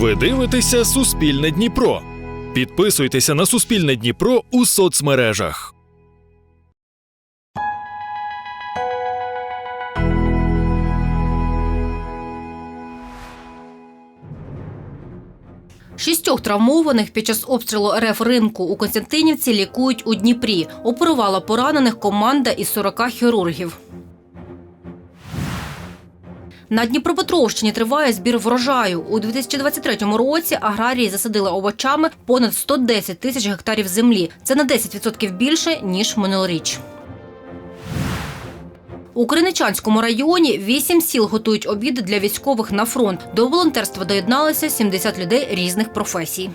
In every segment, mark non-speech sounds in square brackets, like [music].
Ви дивитеся Суспільне Дніпро. Підписуйтеся на Суспільне Дніпро у соцмережах. Шістьох травмованих під час обстрілу РФ ринку у Константинівці лікують у Дніпрі. Оперувала поранених команда із 40 хірургів. На Дніпропетровщині триває збір врожаю. У 2023 році аграрії засадили овочами понад 110 тисяч гектарів землі. Це на 10% більше, ніж минулоріч. У Криничанському районі вісім сіл готують обіди для військових на фронт. До волонтерства доєдналися 70 людей різних професій.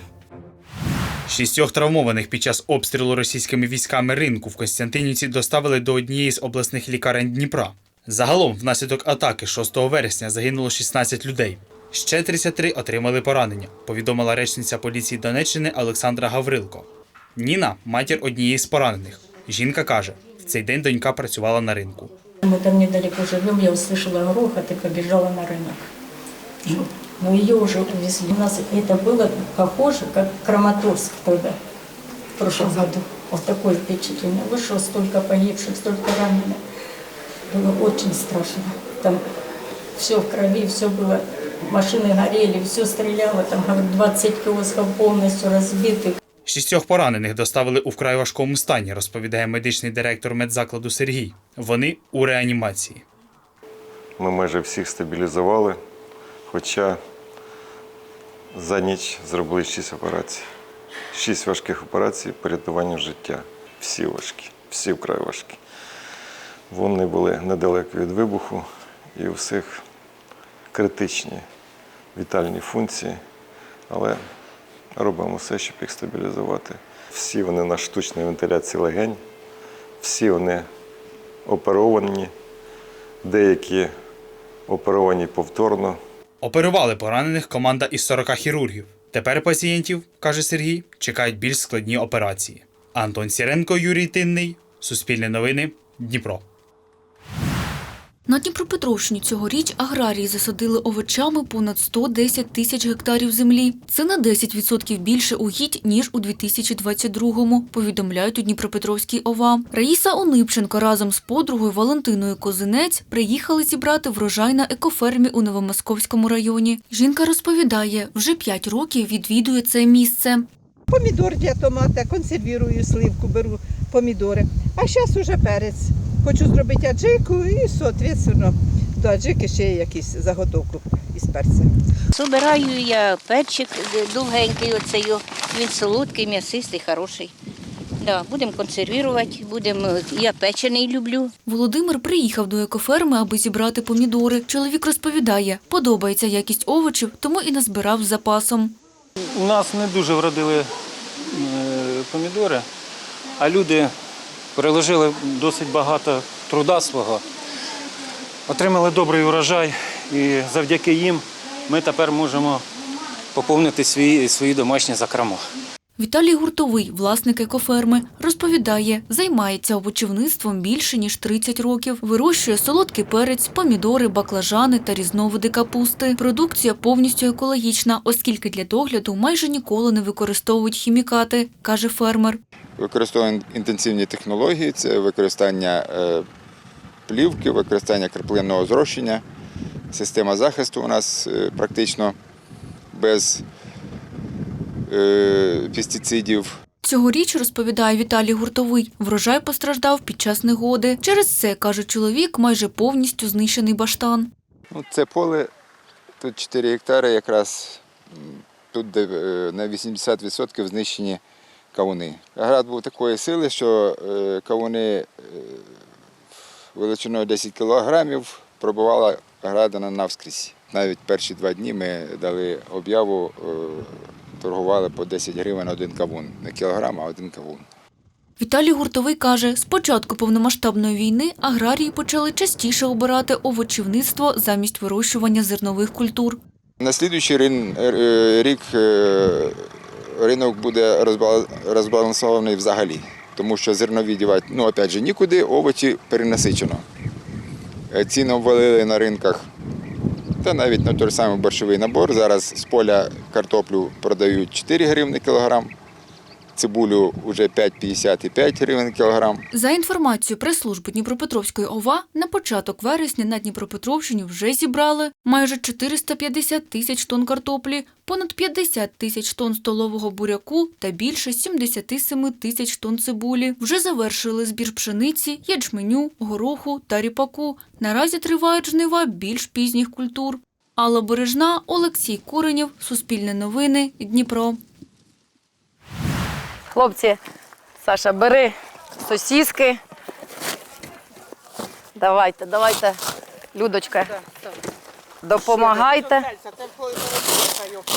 Шістьох травмованих під час обстрілу російськими військами ринку в Костянтинівці доставили до однієї з обласних лікарень Дніпра. Загалом, внаслідок атаки 6 вересня загинуло 16 людей. Ще 33 отримали поранення, повідомила речниця поліції Донеччини Олександра Гаврилко. Ніна матір однієї з поранених. Жінка каже, в цей день донька працювала на ринку. Мы там недалеко живем, я услышала грохот и побежала на рынок. Ну, Но ее уже увезли. У нас это было похоже, как Краматорск тогда, в прошлом году. Вот такое впечатление. Вышло столько погибших, столько раненых. Было очень страшно. Там все в крови, все было, машины горели, все стреляло. Там, говорят, 20 киосков полностью разбитых. Шістьох поранених доставили у вкрай важкому стані, розповідає медичний директор медзакладу Сергій. Вони у реанімації. Ми майже всіх стабілізували, хоча за ніч зробили 6 операцій. 6 важких операцій по рятуванню життя. Всі важкі, всі вкрай важкі. Вони були недалеко від вибуху і у всіх критичні вітальні функції, але робимо все, щоб їх стабілізувати. Всі вони на штучній вентиляції легень, всі вони оперовані, деякі оперовані повторно. Оперували поранених команда із 40 хірургів. Тепер пацієнтів, каже Сергій, чекають більш складні операції. Антон Сіренко, Юрій Тинний, Суспільне новини, Дніпро. На Дніпропетровщині цьогоріч аграрії засадили овочами понад 110 тисяч гектарів землі. Це на 10% більше угідь, ніж у 2022-му, повідомляють у Дніпропетровській ОВА. Раїса Онипченко разом з подругою Валентиною Козинець приїхали зібрати врожай на екофермі у Новомосковському районі. Жінка розповідає, вже 5 років відвідує це місце. Помідор для томата, консервірую сливку, беру помідори. А зараз уже перець. Хочу зробити аджику і, соответственно, до аджики ще якісь заготовку із перцем. Собираю я перчик довгенький, оцей, він солодкий, м'ясистий, хороший. Да, будемо консервувати, будемо, я печений люблю. Володимир приїхав до екоферми, аби зібрати помідори. Чоловік розповідає, подобається якість овочів, тому і назбирав з запасом. У нас не дуже вродили е, помідори, а люди приложили досить багато труда свого, отримали добрий урожай, і завдяки їм ми тепер можемо поповнити свої, свої домашні закрома. Віталій Гуртовий, власник екоферми, розповідає, займається овочівництвом більше ніж 30 років. Вирощує солодкий перець, помідори, баклажани та різновиди капусти. Продукція повністю екологічна, оскільки для догляду майже ніколи не використовують хімікати, каже фермер. Використовуємо інтенсивні технології, це використання е, плівки, використання краплинного зрощення. Система захисту у нас е, практично без е, пестицидів. Цьогоріч, розповідає Віталій Гуртовий, врожай постраждав під час негоди. Через це, каже чоловік, майже повністю знищений баштан. Ну, це поле, тут 4 гектари, якраз тут на 80% знищені кавуни. Град був такої сили, що е, кавуни е, величиною 10 кілограмів пробувала градина навскрізь. Навіть перші два дні ми дали об'яву, е, торгували по 10 гривень один кавун. Не кілограм, а один кавун. Віталій Гуртовий каже, з початку повномасштабної війни аграрії почали частіше обирати овочівництво замість вирощування зернових культур. На слідуючий рік ринок буде розбалансований взагалі, тому що зернові дівати, ну опять же, нікуди, овочі перенасичено. Ціну Ціни обвалили на ринках та навіть на той самий борщовий набор. Зараз з поля картоплю продають 4 гривні кілограм, цибулю вже 5,50 і 5 гривень кілограм. За інформацією прес-служби Дніпропетровської ОВА, на початок вересня на Дніпропетровщині вже зібрали майже 450 тисяч тонн картоплі, понад 50 тисяч тонн столового буряку та більше 77 тисяч тонн цибулі. Вже завершили збір пшениці, ячменю, гороху та ріпаку. Наразі тривають жнива більш пізніх культур. Алла Бережна, Олексій Куренєв, Суспільне новини, Дніпро. Хлопці, Саша, бери сосіски. Давайте, давайте, Людочка. Допомагайте.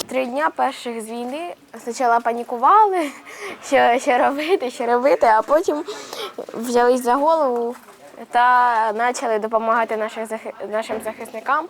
Три дня перших з війни спочатку панікували, [laughs] що, що робити, що робити, а потім взялись за голову та почали допомагати нашим захисникам.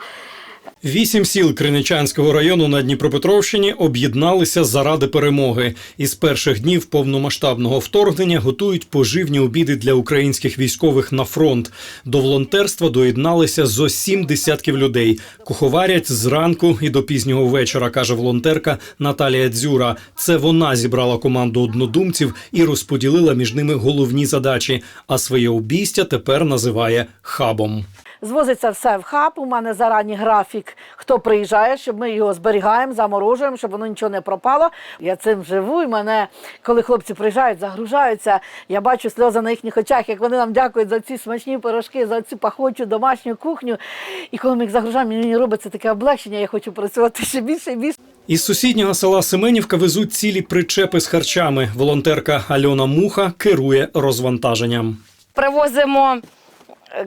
Вісім сіл Криничанського району на Дніпропетровщині об'єдналися заради перемоги. Із перших днів повномасштабного вторгнення готують поживні обіди для українських військових на фронт. До волонтерства доєдналися зо сім десятків людей. Куховарять зранку і до пізнього вечора, каже волонтерка Наталія Дзюра. Це вона зібрала команду однодумців і розподілила між ними головні задачі. А своє обійстя тепер називає хабом. Звозиться все в хаб. У мене зарані графік, хто приїжджає, щоб ми його зберігаємо, заморожуємо, щоб воно нічого не пропало. Я цим живу. І мене, коли хлопці приїжджають, загружаються, я бачу сльози на їхніх очах, як вони нам дякують за ці смачні пирожки, за цю пахучу домашню кухню. І коли ми їх загружаємо, мені робиться таке облегчення, я хочу працювати ще більше і більше. Із сусіднього села Семенівка везуть цілі причепи з харчами. Волонтерка Альона Муха керує розвантаженням. Привозимо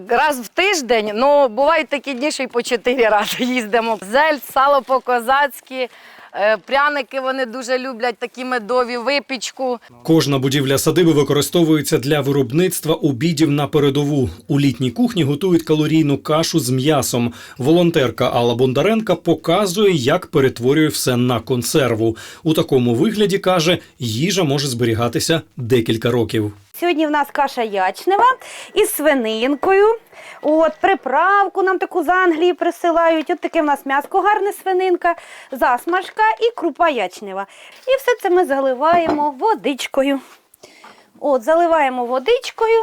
раз в тиждень, ну бувають такі дні, що й по чотири рази [laughs] їздимо. Зель, сало по-козацьки, е, пряники вони дуже люблять, такі медові, випічку. Кожна будівля садиби використовується для виробництва обідів на передову. У літній кухні готують калорійну кашу з м'ясом. Волонтерка Алла Бондаренка показує, як перетворює все на консерву. У такому вигляді каже, їжа може зберігатися декілька років. Сьогодні в нас каша ячнева із свининкою. От, приправку нам таку з Англії присилають. От таке в нас м'яско гарне свининка, засмажка і крупа ячнева. І все це ми заливаємо водичкою. От, заливаємо водичкою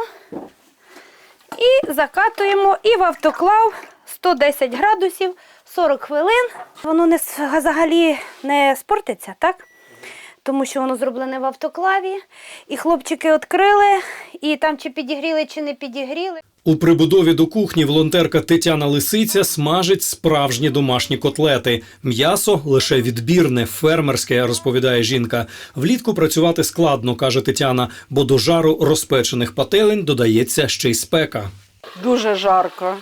і закатуємо і в автоклав 110 градусів 40 хвилин. Воно не взагалі не спортиться, так? Тому що воно зроблене в автоклаві. І хлопчики відкрили, і там чи підігріли, чи не підігріли. У прибудові до кухні волонтерка Тетяна Лисиця смажить справжні домашні котлети. М'ясо лише відбірне, фермерське, розповідає жінка. Влітку працювати складно, каже Тетяна, бо до жару розпечених пателень додається ще й спека. Дуже жарко.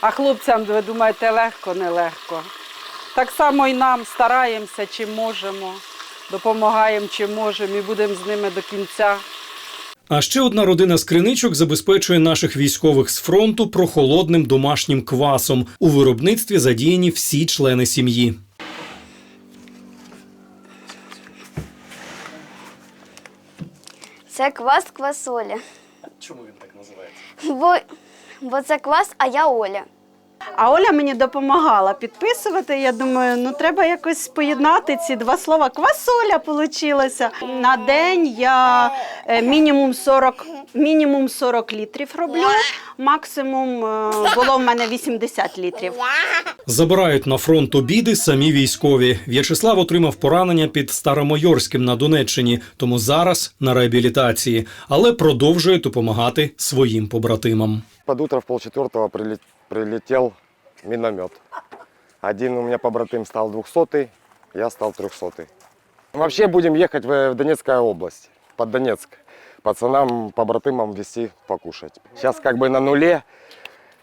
А хлопцям, ви думаєте, легко, нелегко. Так само і нам стараємося, чим можемо, допомагаємо, чим можемо, і будемо з ними до кінця. А ще одна родина з криничок забезпечує наших військових з фронту прохолодним домашнім квасом. У виробництві задіяні всі члени сім'ї. Це квас квасоля. Чому він так називається? Бо, бо це квас, а я Оля. А Оля мені допомагала підписувати. Я думаю, ну треба якось поєднати ці два слова. Квасоля вийшло. На день я е, мінімум 40, мінімум 40 літрів роблю. Максимум е, було в мене 80 літрів. Забирають на фронт обіди самі військові. В'ячеслав отримав поранення під Старомайорським на Донеччині, тому зараз на реабілітації, але продовжує допомагати своїм побратимам. Под утро в полчетвертого прилет- прилетел миномет. Один у меня побратим стал двухсотый, я стал трехсотый. Вообще будем ехать в в Донецкую область, под Донецк. Пацанам, побратимам вести покушать. Сейчас как бы на нуле,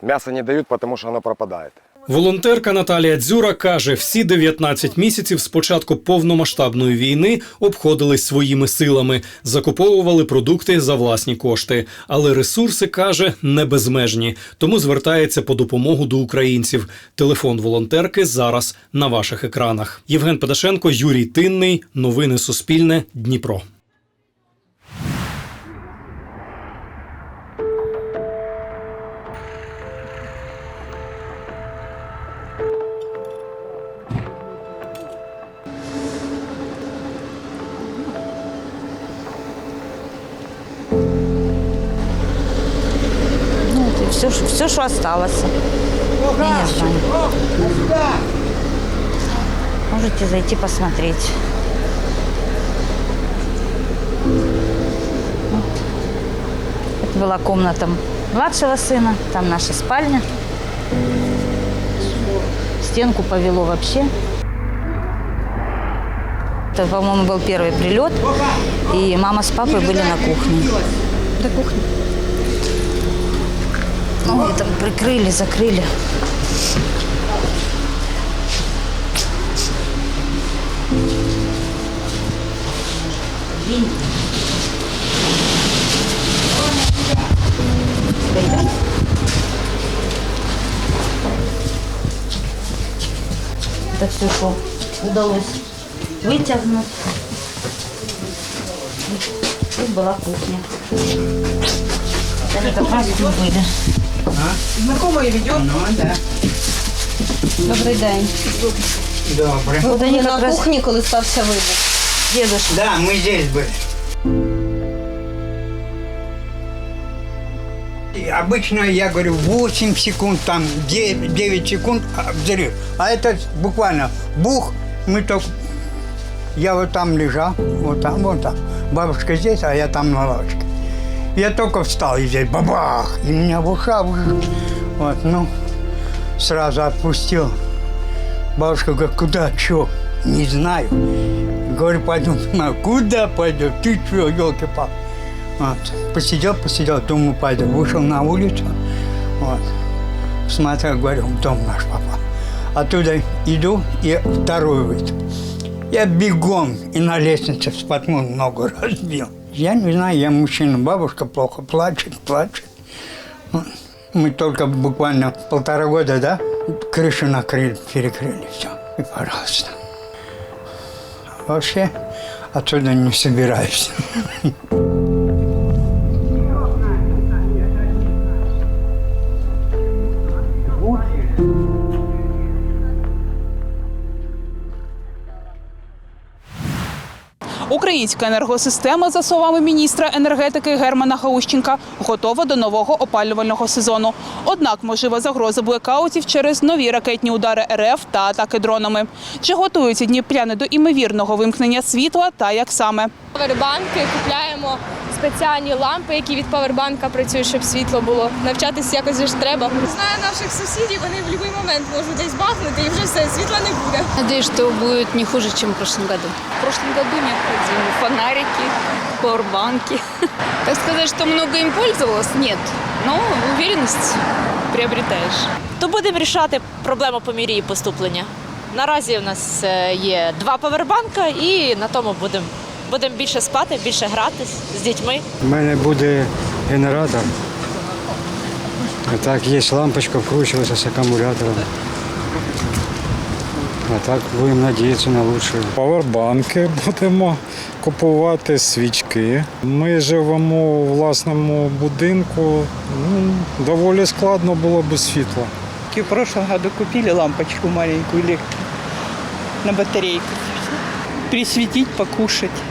мясо не дают, потому что оно пропадает. Волонтерка Наталія Дзюра каже, всі 19 місяців з початку повномасштабної війни обходились своїми силами, закуповували продукти за власні кошти. Але ресурси каже не безмежні, тому звертається по допомогу до українців. Телефон волонтерки зараз на ваших екранах. Євген Педашенко, Юрій Тинний. Новини Суспільне. Дніпро. Все, что осталось. Я не знаю. Можете зайти посмотреть. Это была комната младшего сына, там наша спальня. Стенку повело вообще. Это, по-моему, был первый прилет, и мама с папой были на кухне. До кухни. Ну, и там прикрыли, закрыли. Это все, что удалось вытягнуть. Тут была кухня. Они как раз были. Знакомые ведет? Ну, да. Добрий день. Добре. Ви були на кухні, коли стався вибух. Дедушка. Да, мы здесь были. И обычно я говорю 8 секунд, там 9, 9 секунд а, взрыв. А это буквально бух, мы только... Я вот там лежал, вот там, вот там. Бабушка здесь, а я там на лавочке. Я только встал, и здесь бабах, и меня в ушах. Вот, ну, сразу отпустил. Бабушка говорит, куда, что? Не знаю. Говорю, пойду. Она, куда пойдем? Ты что, елки пал Вот. Посидел, посидел, думаю, пойду. Вышел на улицу. Вот. Смотрел, говорю, дом наш попал. Оттуда иду и второй выйду. Я бегом и на лестнице вспотнул, ногу [laughs] разбил. Я не знаю, я мужчина, бабушка плохо плачет, плачет. Мы только буквально полтора года, да, крышу накрыли, перекрыли, все. И пожалуйста. Вообще отсюда не собираюсь. [laughs] Українська енергосистема, за словами міністра енергетики Германа Гаущенка, готова до нового опалювального сезону. Однак можлива загроза блекаутів через нові ракетні удари РФ та атаки дронами. Чи готуються дніпряни до імовірного вимкнення світла та як саме? вербанки купляємо спеціальні лампи, які від павербанка працюють, щоб світло було. Навчатися якось ж треба. Знаю наших сусідів, вони в будь-який момент можуть десь бахнути і вже все, світла не буде. Надеюсь, что будет не хуже, чем в прошлом году. В прошлом году необходимы фонарики, пауэрбанки. [laughs] Так сказать, что много им пользовалась, нет. Но уверенность приобретаешь. То будемо рішати проблему по мірі її поступлення. Наразі у нас є два павербанка і на тому будемо будемо більше спати, більше гратись з дітьми. У мене буде генератор. А так є лампочка, вкручується з акумулятором. А так будемо надіятися на лучше. Павербанки будемо купувати, свічки. Ми живемо у власному будинку. Ну, доволі складно було без світла. В прошлом году купили лампочку маленькую электро на батарейках. Присветить, покушать.